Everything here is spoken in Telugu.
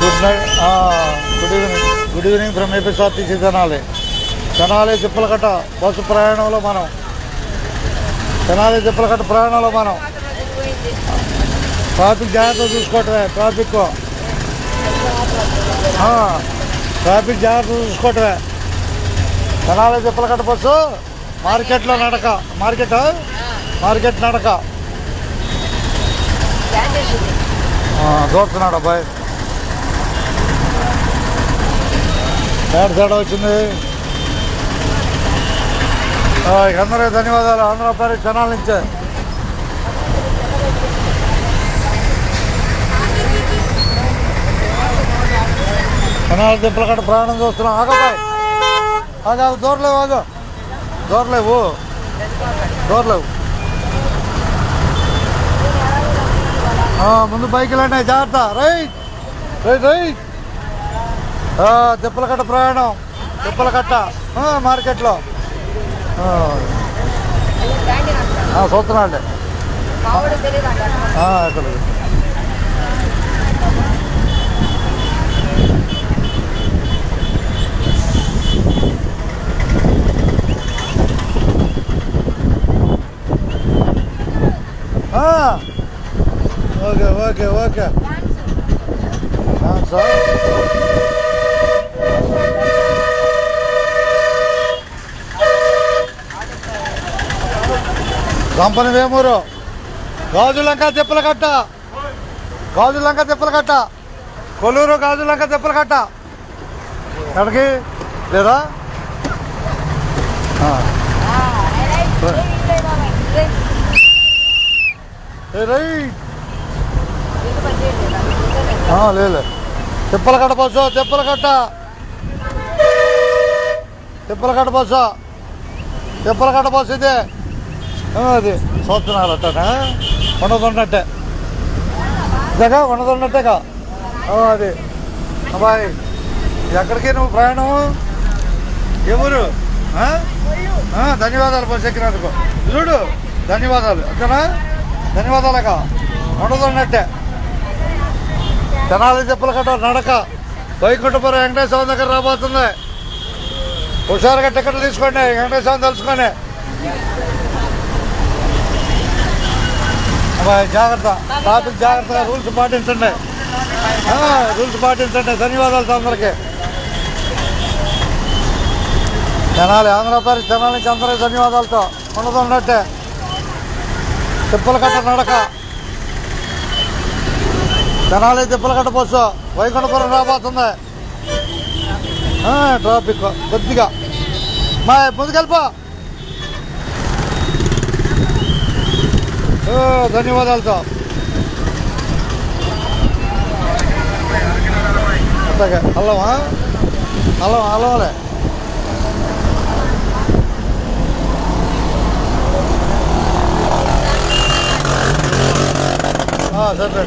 Good night. Good evening. Good evening from APSRTC Tenali. Tenali Chippalakatta bus ప్రయాణంలో మనం. తెనాలి చిప్పలకట్ట ప్రయాణంలో మనం. ట్రాఫిక్ జాగ్రత్త చూసుకోవటమే ట్రాఫిక్. ట్రాఫిక్ జాగ్రత్త చూసుకోవటమే. తెనాలి చిప్పలకట్ట బస్సు మార్కెట్లో నడక. మార్కెట్? మార్కెట్ నడక. దోస్తున్నాడు అబ్బాయి ఏడు తేడా వచ్చింది. ఆ, అందరికీ ధన్యవాదాలు. ఆంధ్రప్రదేశ్ ఛానల్ నుంచే. ఛానల్ దింపలకట్ట ప్రయాణం చూస్తున్నాం. ఆగబాయ్ ఆగా దూరలేవు ఆగు. దూరలేవు దూరలేవు ముందు బైక్లు ఉన్నాయి జాగ్రత్త. రైట్. Right right. ఆ, తిప్పలకట్ట ప్రయాణం. తిప్పలకట్ట ఆ, మార్కెట్లో. ఇక్కడ. ఆ, okay okay okay. Sir company Vemuru Gajulanka కట్ట. గాజులంక చెప్పుల కట్ట. కొల్లూరు గాజులంక తిప్పలకట్ట ఎక్కడికి లేదా? ఆ. ఏ రైట్ లేదు Tippalakatta bus Tippalakatta Tippalakatta bus Tippalakatta bus ఇదే. అది చూస్తున్నారు అట్టనా ఉండదున్నట్టే ఇదగా ఉండదున్నట్టేగా అది. అబ్బాయి ఎక్కడికి నువ్వు ప్రయాణం ఏ ఊరు? ధన్యవాదాలు బస్సు చూడు ధన్యవాదాలు. ఓకేనా? ధన్యవాదాలక ఉండదున్నట్టే తెనాలి చెప్పుల కట్ట నడక. వైకుంఠపురం వెంకటేశ్వరం దగ్గర రాబోతుంది. హుషారుగా టికెట్లు తీసుకోండి. వెంకటేశ్వరం తెలుసుకొని అబ్బాయి జాగ్రత్త. ట్రాఫిక్ జాగ్రత్తగా రూల్స్ పాటించండి. రూల్స్ పాటించండి. ధన్యవాదాలు అందరికీ జనాలు ఆంధ్రప్రదేశ్ జనాల నుంచి అందరికీ ధన్యవాదాలతో ఉండదు ఉన్నట్టే. తిప్పల కట్ట నడక. జనాలు తిప్పల కట్ట బస్సు వైకుంఠపురం రాబోతుంది. ఆ, ట్రాఫిక్ కొద్దిగా. మా ముందుకెళ్ళిపో. ధన్యవాదాలతో అట్లాగే అల్లమా అల్లం అల్లమలే సరే